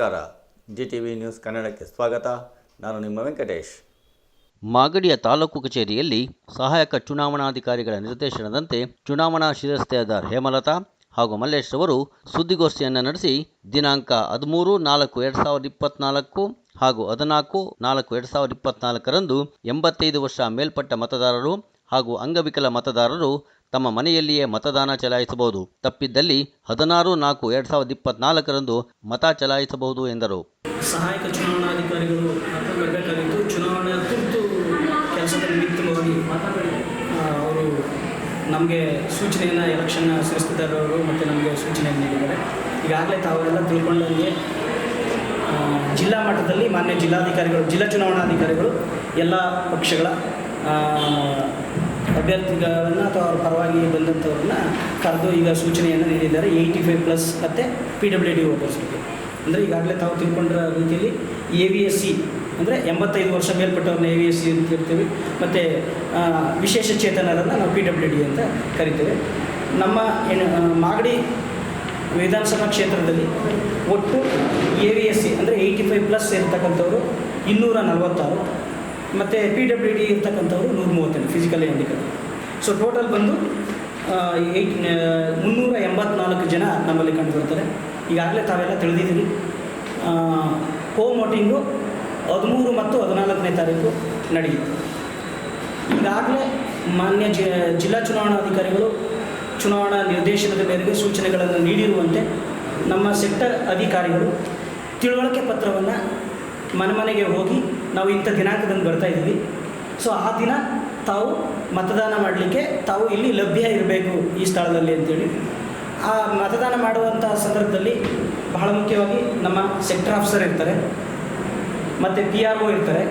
ನಮಸ್ಕಾರ. G T V news ಕನ್ನಡಕ್ಕೆ ಸ್ವಾಗತ. ನಾನು ನಿಮ್ಮ ವೆಂಕಟೇಶ್. ಮಾಗಡಿಯ ತಾಲೂಕು ಕಚೇರಿಯಲ್ಲಿ ಸಹಾಯಕ ಚುನಾವಣಾಧಿಕಾರಿಗಳ ನಿರ್ದೇಶನದಂತೆ ಚುನಾವಣಾ ಶಿರಸ್ತೆಯಾದ ಹೇಮಲತಾ ಹಾಗೂ ಮಲ್ಲೇಶ್ ಅವರು ಸುದ್ದಿಗೋಷ್ಠಿಯನ್ನು ನಡೆಸಿ ದಿನಾಂಕ ಹದಿಮೂರು ನಾಲ್ಕು ಎರಡು ಸಾವಿರದ ಇಪ್ಪತ್ತ್ನಾಲ್ಕು ಹಾಗೂ ಹದಿನಾಲ್ಕು ನಾಲ್ಕು ಎರಡು ಸಾವಿರದ ಇಪ್ಪತ್ತ್ನಾಲ್ಕರಂದು ಎಂಬತ್ತೈದು ವರ್ಷ ಮೇಲ್ಪಟ್ಟ ಮತದಾರರು ಹಾಗೂ ಅಂಗವಿಕಲ ಮತದಾರರು ತಮ್ಮ ಮನೆಯಲ್ಲಿಯೇ ಮತದಾನ ಚಲಾಯಿಸಬಹುದು. ತಪ್ಪಿದ್ದಲ್ಲಿ ಹದಿನಾರು ನಾಲ್ಕು ಎರಡ್ ಸಾವಿರದ ಇಪ್ಪತ್ನಾಲ್ಕರಂದು ಮತ ಚಲಾಯಿಸಬಹುದು ಎಂದರು. ಸಹಾಯಕ ಚುನಾವಣಾಧಿಕಾರಿಗಳು ಬರಬೇಕಾಗಿತ್ತು. ಚುನಾವಣೆ ತುರ್ತು ಕೆಲಸದ ನಿಮಿತ್ತವಾಗಿ ಅವರು ನಮಗೆ ಸೂಚನೆಯನ್ನು ಎಲೆಕ್ಷನ್ ಅವರು ಮತ್ತು ನಮಗೆ ಸೂಚನೆಯನ್ನು ನೀಡಿದ್ದಾರೆ. ಈಗಾಗಲೇ ತಾವೆಲ್ಲ ತಿಳ್ಕೊಂಡಂಗೆ ಜಿಲ್ಲಾ ಮಟ್ಟದಲ್ಲಿ ಮಾನ್ಯ ಜಿಲ್ಲಾಧಿಕಾರಿಗಳು, ಜಿಲ್ಲಾ ಚುನಾವಣಾಧಿಕಾರಿಗಳು ಎಲ್ಲ ಪಕ್ಷಗಳ ಅಭ್ಯರ್ಥಿಗಳನ್ನು ಅಥವಾ ಅವ್ರ ಪರವಾಗಿ ಬಂದಂಥವ್ರನ್ನ ಕರೆದು ಈಗ ಸೂಚನೆಯನ್ನು ನೀಡಿದ್ದಾರೆ. ಏಯ್ಟಿ ಫೈವ್ ಪ್ಲಸ್ ಮತ್ತು ಪಿ ಡಬ್ಲ್ಯೂ ಡಿ ವೋಟರ್ಸ್ಗೆ ಅಂದರೆ ಈಗಾಗಲೇ ತಾವು ತಿಳ್ಕೊಂಡಿರೋ ರೀತಿಯಲ್ಲಿ ಎ ವಿ ಎಸ್ ಸಿ ಅಂದರೆ ಎಂಬತ್ತೈದು ವರ್ಷ ಮೇಲ್ಪಟ್ಟವ್ರನ್ನ ಎ ವಿ ಎಸ್ ಸಿ ಅಂತ ಇರ್ತೀವಿ ಮತ್ತು ವಿಶೇಷ ಚೇತನರನ್ನು ನಾವು ಪಿ ಡಬ್ಲ್ಯೂ ಡಿ ಅಂತ ಕರಿತೇವೆ. ನಮ್ಮ ಮಾಗಡಿ ವಿಧಾನಸಭಾ ಕ್ಷೇತ್ರದಲ್ಲಿ ಒಟ್ಟು ಎ ವಿ ಎಸ್ ಸಿ ಅಂದರೆ ಏಯ್ಟಿ ಫೈವ್ ಪ್ಲಸ್ ಇರ್ತಕ್ಕಂಥವ್ರು ಇನ್ನೂರ ನಲವತ್ತಾರು. ಮತ್ತು ಪಿ ಡಬ್ಲ್ಯೂ ಡಿ ಇರ್ತಕ್ಕಂಥವ್ರು ನೂರ ಮೂವತ್ತೆಂಟು ಫಿಸಿಕಲ್ ಹ್ಯಾಂಡಿಕ್ಯಾಪ್ ಸೊ ಟೋಟಲ್ ಬಂದು ಏಯ್ಟ್ ಮುನ್ನೂರ ಎಂಬತ್ನಾಲ್ಕು ಜನ ನಮ್ಮಲ್ಲಿ ಕಂಡುಬರ್ತಾರೆ. ಈಗಾಗಲೇ ತಾವೆಲ್ಲ ತಿಳಿದಿದ್ದೀರಿ. ಹೋಮ್ ವೋಟಿಂಗು ಹದಿಮೂರು ಮತ್ತು ಹದಿನಾಲ್ಕನೇ ತಾರೀಕು ನಡೆಯಿತು ಈಗಾಗಲೇ ಮಾನ್ಯ ಜಿ, ಜಿಲ್ಲಾ ಚುನಾವಣಾಧಿಕಾರಿಗಳು ಚುನಾವಣಾ ನಿರ್ದೇಶನದ ಮೇರೆಗೆ ಸೂಚನೆಗಳನ್ನು ನೀಡಿರುವಂತೆ ನಮ್ಮ ಸೆಕ್ಟರ್ ಅಧಿಕಾರಿಗಳು ತಿಳುವಳಿಕೆ ಪತ್ರವನ್ನು ಮನೆ ಮನೆಗೆ ಹೋಗಿ ನಾವು ಇಂಥ ದಿನಾಂಕದಂದು ಬರ್ತಾ ಇದ್ದೀವಿ. ಸೊ ಆ ದಿನ ತಾವು ಮತದಾನ ಮಾಡಲಿಕ್ಕೆ ತಾವು ಇಲ್ಲಿ ಲಭ್ಯ ಇರಬೇಕು ಈ ಸ್ಥಳದಲ್ಲಿ ಅಂತೇಳಿ. ಆ ಮತದಾನ ಮಾಡುವಂಥ ಸಂದರ್ಭದಲ್ಲಿ ಬಹಳ ಮುಖ್ಯವಾಗಿ ನಮ್ಮ ಸೆಕ್ಟರ್ ಆಫೀಸರ್ ಇರ್ತಾರೆ. ಮತ್ತು ಪಿ ಆರ್ ಒ ಇರ್ತಾರೆ.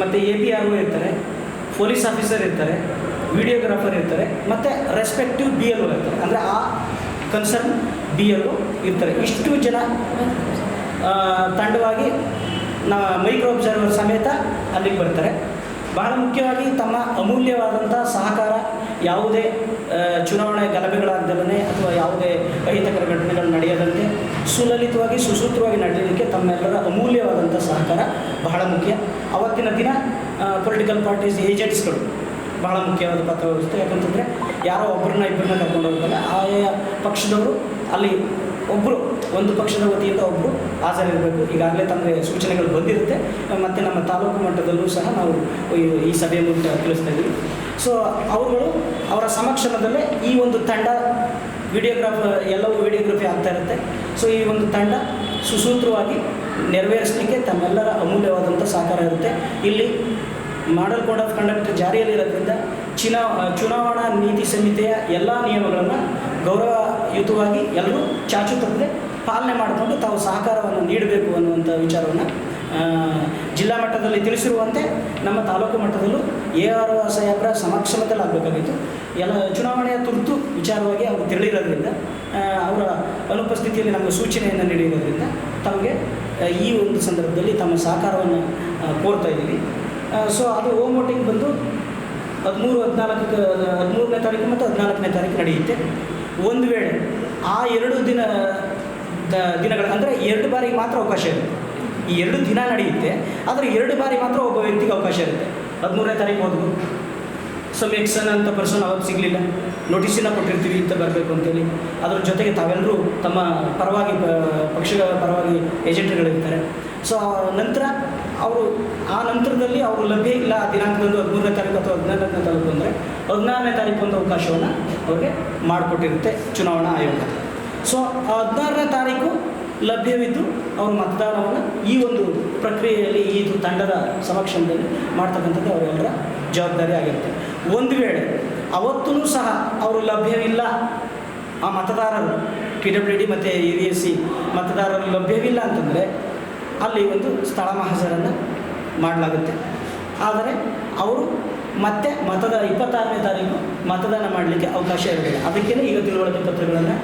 ಮತ್ತು ಎ ಪಿ ಆರ್ ಒ ಇರ್ತಾರೆ. ಪೊಲೀಸ್ ಆಫೀಸರ್ ಇರ್ತಾರೆ. ವಿಡಿಯೋಗ್ರಾಫರ್ ಇರ್ತಾರೆ. ಮತ್ತು ರೆಸ್ಪೆಕ್ಟಿವ್ ಬಿ ಎಲ್ ಒ ಇರ್ತಾರೆ. ಅಂದರೆ ಆ ಕನ್ಸರ್ನ್ ಬಿ ಎಲ್ ಒ ಇರ್ತಾರೆ. ಇಷ್ಟು ಜನ ತಂಡವಾಗಿ ನಾ ಮೈಕ್ರೋ ಅಬ್ಸರ್ವರ್ ಸಮೇತ ಅಲ್ಲಿಗೆ ಬರ್ತಾರೆ. ಬಹಳ ಮುಖ್ಯವಾಗಿ ತಮ್ಮ ಅಮೂಲ್ಯವಾದಂಥ ಸಹಕಾರ ಯಾವುದೇ ಚುನಾವಣೆ ಗಲಭೆಗಳಾಗದಲ್ಲೇ ಅಥವಾ ಯಾವುದೇ ಅಹಿತಕರ ಘಟನೆಗಳು ನಡೆಯದಂತೆ ಸುಲಲಿತವಾಗಿ, ಸುಸೂತ್ರವಾಗಿ ನಡೆಯಲಿಕ್ಕೆ ತಮ್ಮೆಲ್ಲರ ಅಮೂಲ್ಯವಾದಂಥ ಸಹಕಾರ ಬಹಳ ಮುಖ್ಯ. ಅವತ್ತಿನ ದಿನ ಪೊಲಿಟಿಕಲ್ ಪಾರ್ಟೀಸ್ ಏಜೆಂಟ್ಸ್ಗಳು ಬಹಳ ಮುಖ್ಯವಾದ ಪಾತ್ರ ವಹಿಸುತ್ತೆ. ಯಾಕಂತಂದರೆ ಯಾರೋ ಒಬ್ಬರನ್ನ ಇಬ್ಬರನ್ನ ಕರ್ಕೊಂಡು ಹೋಗ್ತಾರೆ. ಆಯಾ ಪಕ್ಷದವರು ಅಲ್ಲಿ ಒಬ್ಬರು ಒಂದು ಪಕ್ಷದ ವತಿಯಿಂದ ಒಬ್ಬರು ಹಾಜರಿರಬೇಕು. ಈಗಾಗಲೇ ತಮಗೆ ಸೂಚನೆಗಳು ಬಂದಿರುತ್ತೆ. ಮತ್ತು ನಮ್ಮ ತಾಲೂಕು ಮಟ್ಟದಲ್ಲೂ ಸಹ ನಾವು ಈ- ಸಭೆ ಮೂಲಕ ತಿಳಿಸ್ತಾ ಇದ್ದೀವಿ. ಸೊ ಅವರುಗಳು ಅವರ ಸಮಕ್ಷಮದಲ್ಲೇ ಈ ಒಂದು ತಂಡ ವಿಡಿಯೋಗ್ರಾಫ್ ಎಲ್ಲವೂ ವಿಡಿಯೋಗ್ರಫಿ ಆಗ್ತಾ ಇರುತ್ತೆ. ಸೊ ಈ ಒಂದು ತಂಡ ಸುಸೂತ್ರವಾಗಿ ನೆರವೇರಿಸಲಿಕ್ಕೆ ತಮ್ಮೆಲ್ಲರ ಅಮೂಲ್ಯವಾದಂಥ ಸಹಕಾರ ಇರುತ್ತೆ. ಇಲ್ಲಿ ಮಾಡಲ್ ಕೋಡ್ ಆಫ್ ಕಂಡಕ್ಟ್ ಜಾರಿಯಲ್ಲಿರೋದ್ರಿಂದ ಚುನಾ ಚುನಾವಣಾ ನೀತಿ ಸಂಹಿತೆಯ ಎಲ್ಲ ನಿಯಮಗಳನ್ನು ಗೌರವಯುತವಾಗಿ ಎಲ್ಲರೂ ಚಾಚು ತಪ್ಪದೆ ಪಾಲನೆ ಮಾಡಿಕೊಂಡು ತಾವು ಸಹಕಾರವನ್ನು ನೀಡಬೇಕು ಅನ್ನುವಂಥ ವಿಚಾರವನ್ನು ಜಿಲ್ಲಾ ಮಟ್ಟದಲ್ಲಿ ತಿಳಿಸಿರುವಂತೆ ನಮ್ಮ ತಾಲೂಕು ಮಟ್ಟದಲ್ಲೂ ಎ ಆರ್ ಸಾಹೇಬರ ಸಮಕ್ಷಮದಲ್ಲಿ ಆಗಬೇಕಾಗಿತ್ತು. ಎಲ್ಲ ಚುನಾವಣೆಯ ತುರ್ತು ವಿಚಾರವಾಗಿ ಅವರು ತಿಳಿರೋದ್ರಿಂದ ಆ, ಅವರ ಅನುಪಸ್ಥಿತಿಯಲ್ಲಿ ನಮಗೆ ಸೂಚನೆಯನ್ನು ನೀಡಿರೋದ್ರಿಂದ ತಮಗೆ ಈ ಒಂದು ಸಂದರ್ಭದಲ್ಲಿ ತಮ್ಮ ಸಹಕಾರವನ್ನು ಕೋರ್ತಾ ಇದ್ದೀವಿ. ಸೊ ಅದು ಹೋಮ್ ವೋಟಿಂಗ್ ಬಂದು ಹದಿಮೂರು ಹದಿನಾಲ್ಕು ಹದಿಮೂರನೇ ತಾರೀಕು ಮತ್ತು ಹದಿನಾಲ್ಕನೇ ತಾರೀಕು ನಡೆಯುತ್ತೆ. ಒಂದು ವೇಳೆ ಆ ಎರಡು ದಿನ ದಿನಗಳ, ಅಂದರೆ ಎರಡು ಬಾರಿ ಮಾತ್ರ ಅವಕಾಶ ಇರುತ್ತೆ. ಈ ಎರಡು ದಿನ ನಡೆಯುತ್ತೆ, ಆದರೆ ಎರಡು ಬಾರಿ ಮಾತ್ರ ಒಬ್ಬ ವ್ಯಕ್ತಿಗೆ ಅವಕಾಶ ಇರುತ್ತೆ. ಹದಿಮೂರನೇ ತಾರೀಕು ಹೋದ್ವು ಸಮ್ ಎಕ್ಸನ್ ಅಂತ ಪರ್ಸನ್ ಅವತ್ತು ಸಿಗಲಿಲ್ಲ. ನೋಟಿಸನ್ನು ಕೊಟ್ಟಿರ್ತೀವಿ ಅಂತ ಬರಬೇಕು ಅಂತೇಳಿ. ಅದ್ರ ಜೊತೆಗೆ ತಾವೆಲ್ಲರೂ ತಮ್ಮ ಪರವಾಗಿ ಪಕ್ಷಗಳ ಪರವಾಗಿ ಏಜೆಂಟ್ಗಳಿರ್ತಾರೆ ಸೊ ನಂತರ ಅವರು, ಆ ನಂತರದಲ್ಲಿ ಅವರು ಲಭ್ಯ ಇಲ್ಲ ಆ ದಿನಾಂಕದಂದು ಹದಿಮೂರನೇ ತಾರೀಕು ಅಥವಾ ಹದಿನಾಲ್ಕನೇ ತಾರೀಕು ಅಂದರೆ, ಹದಿನಾರನೇ ತಾರೀಕು ಒಂದು ಅವಕಾಶವನ್ನು ಅವ್ರಿಗೆ ಮಾಡಿಕೊಟ್ಟಿರುತ್ತೆ ಚುನಾವಣಾ ಆಯೋಗ. ಸೊ ಹದಿನಾರನೇ ತಾರೀಕು ಲಭ್ಯವಿದ್ದು ಅವರು ಮತದಾನವನ್ನು ಈ ಒಂದು ಪ್ರಕ್ರಿಯೆಯಲ್ಲಿ ಈ ತಂಡದ ಸಮಕ್ಷಮದಲ್ಲಿ ಮಾಡ್ತಕ್ಕಂಥದ್ದು ಅವರೆಲ್ಲರ ಜವಾಬ್ದಾರಿ ಆಗಿರುತ್ತೆ. ಒಂದು ವೇಳೆ ಅವತ್ತೂ ಸಹ ಅವರು ಲಭ್ಯವಿಲ್ಲ, ಆ ಮತದಾರರು ಪಿ ಡಬ್ಲ್ಯೂ ಡಿ ಮತ್ತು ಎ ವಿ ಎಸ್ ಸಿ ಮತದಾರರು ಲಭ್ಯವಿಲ್ಲ ಅಂತಂದರೆ ಅಲ್ಲಿ ಒಂದು ಸ್ಥಳ ಮಹಜರನ್ನು ಮಾಡಲಾಗುತ್ತೆ. ಆದರೆ ಅವರು ಮತ್ತೆ ಮತದ ಇಪ್ಪತ್ತಾರನೇ ತಾರೀಕು ಮತದಾನ ಮಾಡಲಿಕ್ಕೆ ಅವಕಾಶ ಇರಲಿಲ್ಲ ಅದಕ್ಕೇ ಈಗ ತಿಳುವಳಿಕೆ ಪತ್ರಗಳನ್ನು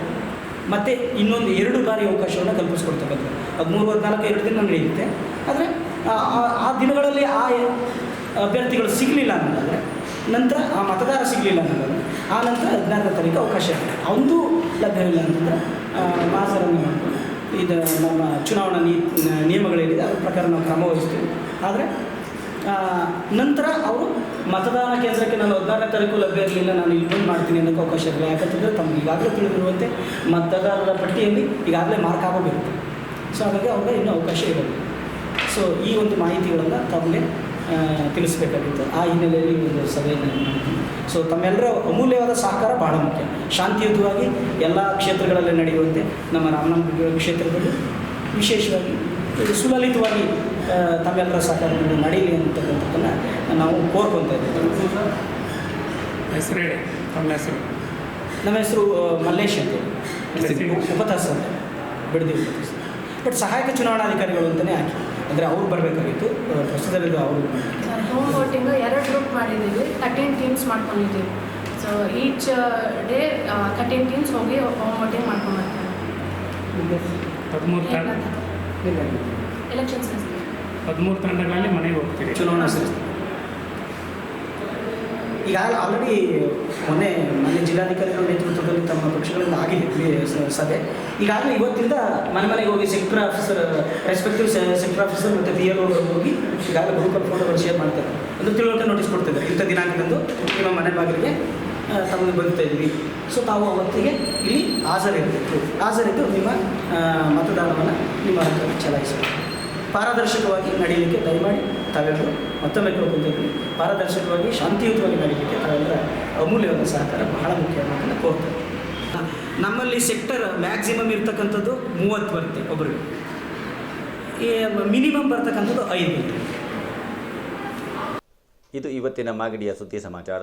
ಮತ್ತೆ ಇನ್ನೊಂದು ಎರಡು ಬಾರಿ ಅವಕಾಶವನ್ನು ಕಲ್ಪಿಸ್ಕೊಡ್ತಕ್ಕಂಥದ್ದು. ಹದಿಮೂರು ಹದಿನಾಲ್ಕು ಎರಡು ದಿನ ನಡೆಯುತ್ತೆ ಆದರೆ, ಆ- ದಿನಗಳಲ್ಲಿ ಆ ಅಭ್ಯರ್ಥಿಗಳು ಸಿಗಲಿಲ್ಲ ಅನ್ನೋದಾದರೆ, ನಂತರ ಆ ಮತದಾರ ಸಿಗಲಿಲ್ಲ ಅಂತಂದರೆ ಆ ನಂತರ ಹದಿನಾಲ್ಕನೇ ತಾರೀಕು ಅವಕಾಶ ಇರುತ್ತೆ. ಅವಂದು ಲಭ್ಯವಿಲ್ಲ ಅಂತಂದರೆ ಮಾಸರನ್ನು ಇದು ನಮ್ಮ ಚುನಾವಣಾ ನೀ, ನಿಯಮಗಳೇನಿದೆ, ಅದ್ರ ಪ್ರಕಾರ ನಾವು ಕ್ರಮ ವಹಿಸ್ತೀವಿ. ಆದರೆ ನಂತರ ಅವರು ಮತದಾನ ಕೇಂದ್ರಕ್ಕೆ ನಾನು ಹದಿನಾರನೇ ತಾರೀಕು ಲಭ್ಯ ಇರಲಿಲ್ಲ ನಾನು ಇಲ್ಲಿ ಮಾಡ್ತೀನಿ ಅನ್ನೋಕ್ಕೆ ಅವಕಾಶ ಇರಲಿಲ್ಲ ಯಾಕಂತಂದರೆ ತಮ್ಗೆ ಈಗಾಗಲೇ ತಿಳಿದಿರುವಂತೆ ಮತದಾರರ ಪಟ್ಟಿಯಲ್ಲಿ ಈಗಾಗಲೇ ಮಾರ್ಕ್ ಆಗೋಗಿರುತ್ತೆ ಸೊ ಹಾಗಾಗಿ ಅವ್ರಿಗೆ ಇನ್ನೂ ಅವಕಾಶ ಇರೋದು ಸೊ ಈ ಒಂದು ಮಾಹಿತಿಗಳನ್ನು ತಮಗೆ ತಿಳಿಸ್ಬೇಕಾಗಿತ್ತು. ಆ ಹಿನ್ನೆಲೆಯಲ್ಲಿ ಒಂದು ಸಭೆಯನ್ನು ಮಾಡ್ತೀನಿ. ಸೊ ತಮ್ಮೆಲ್ಲರ ಅಮೂಲ್ಯವಾದ ಸಹಕಾರ ಭಾಳ ಮುಖ್ಯ. ಶಾಂತಿಯುತವಾಗಿ ಎಲ್ಲ ಕ್ಷೇತ್ರಗಳಲ್ಲಿ ನಡೆಯುವಂತೆ ನಮ್ಮ ರಾಮನಾಮ ಕ್ಷೇತ್ರದಲ್ಲಿ ವಿಶೇಷವಾಗಿ ಸುಲಲಿತವಾಗಿ ತಮ್ಮೆಲ್ಲರ ಸಹಕಾರದಿಂದ ನಡೆಯಲಿ ಅಂತಕ್ಕಂಥದ್ದನ್ನು ನಾವು ಕೋರ್ಕೊತಾ ಇದ್ದೀವಿ. ಹೆಸರು ಹೇಳಿ ತಮ್ಮ ಹೆಸರು? ನಮ್ಮ ಹೆಸರು ಮಲ್ಲೇಶ್ ಅಂತ. ಉಪತಾಸ ಅಂತ. ಬಿಡದಿ ಉಪತಹಸ ಬಟ್ ಸಹಾಯಕ ಚುನಾವಣಾಧಿಕಾರಿಗಳು ಅಂತಲೇ ಹಾಕಿ. ಅಂದರೆ ಅವ್ರು ಬರಬೇಕಾಗಿತ್ತು ಪ್ರಸ್ತುತದಲ್ಲಿ ಅವರು. ಸರ್ ಹೋಮ್ ವೋಟಿಂಗ್ ಎರಡು ಗ್ರೂಪ್ ಮಾಡಿದ್ದೀವಿ ತರ್ಟೀನ್ ಟೀಮ್ಸ್ ಮಾಡ್ಕೊಂಡಿದ್ದೀವಿ. So each day thirteen teams ಹೋಗಿ ಹೋಮ್ ವೋಟಿಂಗ್ ಹದಿಮೂರು ತಂಡ ಎಲೆಕ್ಷನ್ಸ್ ಹದಿಮೂರು ತಂಡಗಳಲ್ಲಿ ಮನೆಗೆ ಹೋಗ್ತೀರಿ. ಚುನಾವಣಾ ಸಂಸ್ಥೆ ಈಗ ಆಲ್ರೆಡಿ ಮೊನ್ನೆ ಮೊನ್ನೆ ಜಿಲ್ಲಾಧಿಕಾರಿಗಳ ನೇತೃತ್ವದಲ್ಲಿ ತಮ್ಮ ಪಕ್ಷಗಳಿಂದ ಆಗಿದೆ ಸಭೆ. ಈಗಾಗಲೇ ಇವತ್ತಿಂದ ಮನೆ ಮನೆಗೆ ಹೋಗಿ sector officer respective sector officer ಮತ್ತು ಪಿ ಎಲ್ ಹೋಗಿ ಈಗಾಗಲೇ ಗ್ರೂಪ್ ಫೋಟೋಗಳು ಶೇರ್ ಮಾಡ್ತಾರೆ. ಒಂದು ತಿಳುವಳಿಕೆ ನೋಟಿಸ್ ಕೊಡ್ತಿದ್ದಾರೆ. ಇಂಥ ದಿನಾಂಕದಂದು ನಿಮ್ಮ ಮನೆ ಬಾಗಿಲಿಗೆ. ತಮಗೆ ಬದುಕ್ತಾ ಇದ್ವಿ. ಸೊ ತಾವು ಅವತ್ತಿಗೆ ಇಲ್ಲಿ ಹಾಜರಿರಬೇಕು. ಹಾಜರಿದ್ದು ನಿಮ್ಮ ಮತದಾನವನ್ನು ನಿಮ್ಮ ಹತ್ರ ಚಲಾಯಿಸಬೇಕು. ಪಾರದರ್ಶಕವಾಗಿ ನಡೀಲಿಕ್ಕೆ ದಯಮಾಡಿ ತಾವೆಲ್ಲರೂ ಮತ್ತೊಮ್ಮೆ ಕೇಳ್ಕೊತಿದ್ವಿ. ಪಾರದರ್ಶಕವಾಗಿ, ಶಾಂತಿಯುತವಾಗಿ ನಡೀಲಿಕ್ಕೆ ತಾವೆಲ್ಲರ ಅಮೂಲ್ಯವಾದ ಸಹಕಾರ ಬಹಳ ಮುಖ್ಯ ಅನ್ನೋದನ್ನು ಕೋರ್ತೇವೆ ನಮ್ಮಲ್ಲಿ ಸೆಕ್ಟರ್ ಮ್ಯಾಕ್ಸಿಮಮ್ ಇರ್ತಕ್ಕಂಥದ್ದು ಮೂವತ್ತು ಬರುತ್ತೆ ಒಬ್ಬರಿಗೆ ಮಿನಿಮಮ್ ಬರ್ತಕ್ಕಂಥದ್ದು ಐದು. ಇದು ಇವತ್ತಿನ ಮಾಗಡಿಯ ಸುದ್ದಿ ಸಮಾಚಾರ.